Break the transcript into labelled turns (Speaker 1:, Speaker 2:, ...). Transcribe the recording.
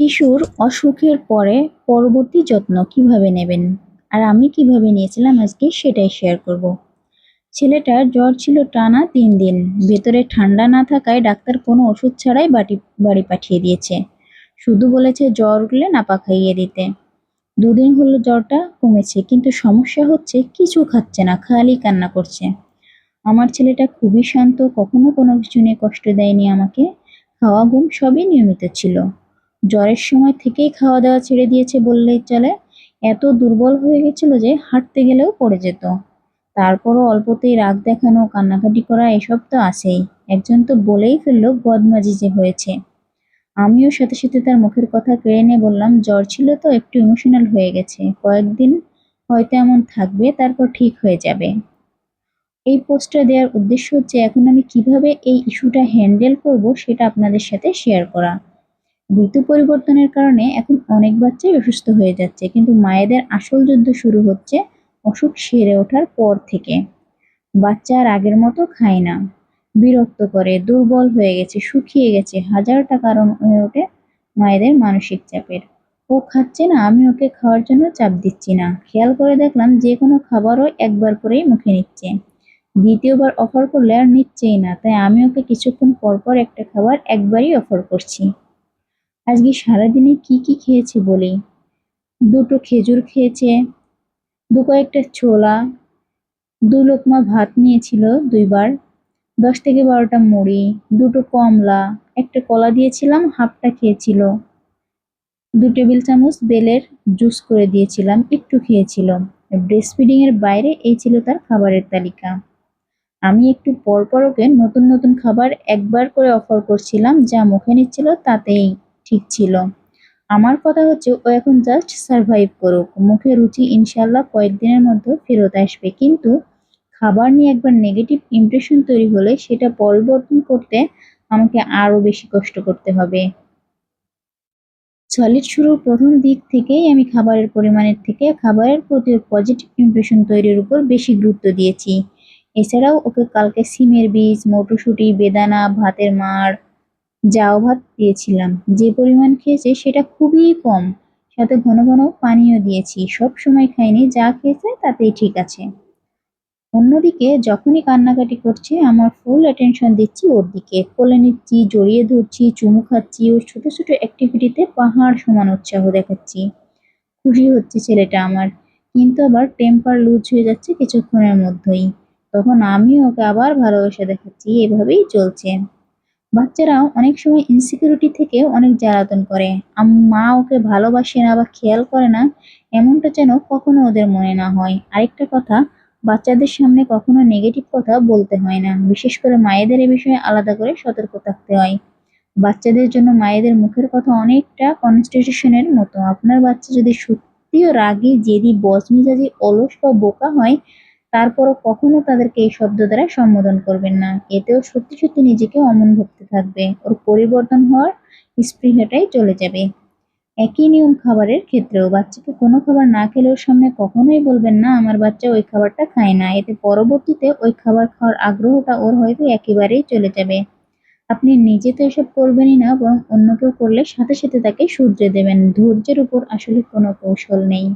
Speaker 1: শিশুর অসুখের পরে পরবর্তী যত্ন কীভাবে নেবেন? আর আমি কীভাবে নিয়েছিলাম আজকে সেটাই শেয়ার করব। ছেলেটার জ্বর ছিল টানা তিন দিন। ভেতরে ঠান্ডা না থাকায় ডাক্তার কোনো ওষুধ ছাড়াই বাটি, বাড়ি পাঠিয়ে দিয়েছে। শুধু বলেছে জ্বর উঠলে নাপা খাইয়ে দিতে। দুদিন হলো জ্বরটা কমেছে, কিন্তু সমস্যা হচ্ছে কিছু খাচ্ছে না, খালি কান্না করছে। আমার ছেলেটা খুবই শান্ত, কখনো কোনো কিছু নিয়ে কষ্ট দেয়নি আমাকে। খাওয়া ঘুম সবই নিয়মিত ছিল। জ্বরের সময় থেকেই খাওয়া দাওয়া ছেড়ে দিয়েছে বললেই চলে। এত দুর্বল হয়ে গেছিল যে হাঁটতে গেলেও পড়ে যেত। তারপরও অল্পতেই রাগ দেখানো, কান্নাকাটি করা এসব তো আছেই। একজন তো বলেই ফেলল বদমাজি যে হয়েছে। আমিও সাথে সাথে তার মুখের কথা কেড়ে নিয়ে বললাম, জ্বর ছিল তো, একটু ইমোশনাল হয়ে গেছে। কয়েকদিন হয়তো এমন থাকবে, তারপর ঠিক হয়ে যাবে। এই পোস্টটা দেওয়ার উদ্দেশ্য হচ্ছে, এখন আমি কীভাবে এই ইস্যুটা হ্যান্ডেল করব সেটা আপনাদের সাথে শেয়ার করা। ঋতু পরিবর্তনের কারণে এখন অনেক বাচ্চাই অসুস্থ হয়ে যাচ্ছে, কিন্তু মায়েদের আসল যুদ্ধ শুরু হচ্ছে অসুখ সেরে ওঠার পর থেকে। বাচ্চা আর আগের মতো খায় না। বিরক্ত করে, দুর্বল হয়ে গেছে, শুকিয়ে গেছে, হাজারটা কারণ হয়ে ওঠে মায়েদের মানসিক চাপের। ও খাচ্ছে না, আমি ওকে খাওয়ার জন্য চাপ দিচ্ছি না। খেয়াল করে দেখলাম যে কোনো খাবারও একবার করেই মুখে নিচ্ছে। দ্বিতীয়বার অফার করলে আর নিচ্ছেই না, তাই আমি ওকে কিছুক্ষণ পর পর একটা খাবার একবারই অফার করছি। আজকে সারাদিনে কি কি খেয়েছে বলি? দুটো খেজুর খেয়েছে, দু কয়েকটা ছোলা, দু লোকমা ভাত নিয়েছিল দুইবার, দশ থেকে বারোটা মুড়ি, দুটো কমলা, একটা কলা দিয়েছিলাম, হাফটা খেয়েছিল। দু টেবিল চামচ বেলের জুস করে দিয়েছিলাম, একটু খেয়েছিল ব্রেস্ট ফিডিংয়ের বাইরে এই ছিল তার খাবারের তালিকা। আমি একটু পর পর ওকে নতুন নতুন খাবার একবার করে অফার করছিলাম, যা মুখে নিচ্ছিল তাতেই। ঠিক ছিল। আমার কথা হচ্ছে, ও এখন জাস্ট সারভাইভ করুক। মুখে রুচি ইনশাল্লাহ কয়েকদিনের মধ্যে ফেরত আসবে। কিন্তু খাবার নিয়ে একবার নেগেটিভ ইমপ্রেশন তৈরি হলে সেটা পরিবর্তন করতে আমাকে আরও বেশি কষ্ট করতে হবে। সলিড শুরুর প্রথম দিক থেকেই আমি খাবারের পরিমাণের থেকে খাবারের প্রতি পজিটিভ ইমপ্রেশন তৈরির উপর বেশি গুরুত্ব দিয়েছি। এছাড়াও ওকে কালকে সিমের বীজ, মটরশুঁটি, বেদানা, ভাতের মাড় জাউ ভাত দিয়েছিলাম যে পরিমাণ খেয়েছে সেটা খুবই কম। সাথে ঘন ঘন পানীয় দিয়েছি। সব সময় খাইনি, যা খেয়েছে তাতেই ঠিক আছে। অন্যদিকে যখনই কান্নাকাটি করছে, আমার ফুল অ্যাটেনশন দিচ্ছি ওর দিকে। কোলে নিচ্ছি, জড়িয়ে ধরছি, চুমু খাচ্ছি, ওর ছোট ছোট অ্যাক্টিভিটিতে পাহাড় সমান উৎসাহ দেখাচ্ছি। খুশি হচ্ছে ছেলেটা আমার। কিন্তু আবার টেম্পার লুজ হয়ে যাচ্ছে কিছুক্ষণের মধ্যেই। তখন আমিও ওকে আবার ভালোবাসা দেখাচ্ছি। এভাবেই চলছে। বাচ্চারাও অনেক সময় ইনসিকিউরিটি থেকে অনেক জ্বালাতন করে। মা ওকে ভালোবাসে না বা খেয়াল করে না, এমনটা যেন কখনো ওদের মনে না হয়। আরেকটা কথা, বাচ্চাদের সামনে কখনো নেগেটিভ কথা বলতে হয় না। বিশেষ করে মায়েদের এ বিষয়ে আলাদা করে সতর্ক থাকতে হয়। বাচ্চাদের জন্য মায়েদের মুখের কথা অনেকটা কনস্টিটিউশনের মতো। আপনার বাচ্চা যদি সত্যিও রাগী, জেদি বজমিজাজি অলস বা বোকা হয় তারপরও কখনো তাদেরকে এই শব্দ দ্বারা সম্বোধন করবেন না। এতেও সত্যি সত্যি নিজেকে অমন ভক্তি থাকবে। ওর পরিবর্তন হওয়ার স্পৃহাটাই চলে যাবে। একই নিয়ম খাবারের ক্ষেত্রেও। বাচ্চাকে কোনো খাবার না খেলে ওর সামনে কখনোই বলবেন না, আমার বাচ্চা ওই খাবারটা খায় না। এতে পরবর্তীতে ওই খাবার খাওয়ার আগ্রহটা ওর হয়তো একেবারেই চলে যাবে। আপনি নিজে তো এসব করবেনই না, বরং অন্য কেউ করলে সাথে সাথে তাকে শুধরে দেবেন। ধৈর্যের উপর আসলে কোনো কৌশল নেই।